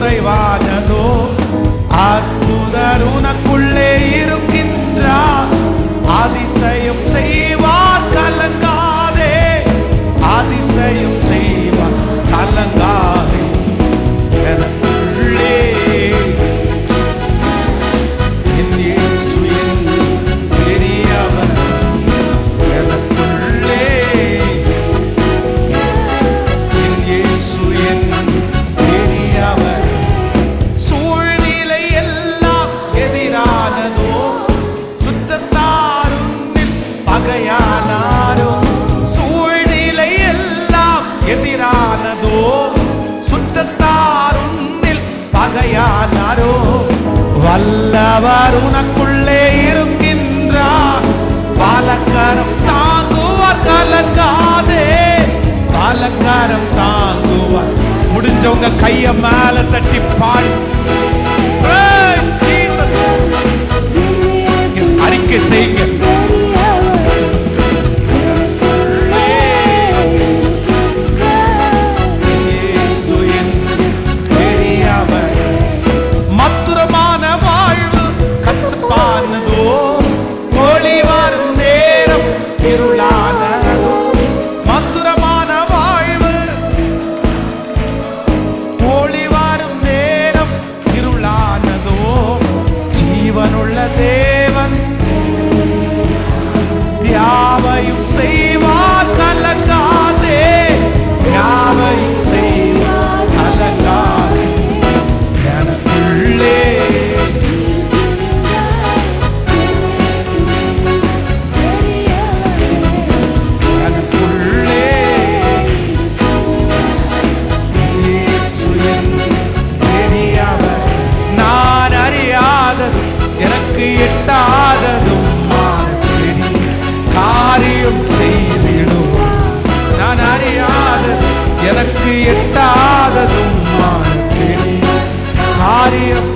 உறைவான ஆகையால் யாரோ வல்லவர் உனக்குள்ளே இருக்கின்றார். பாலக்காரம் தாங்குவார் கலங்காதே. பாலக்காரம் தாங்குவார். முடிஞ்சவங்க கைய மேல தட்டி பாடி Say நிச்சயம் செய்திடும். நான் அறியாத எனக்கு எட்டாததும் காரியம்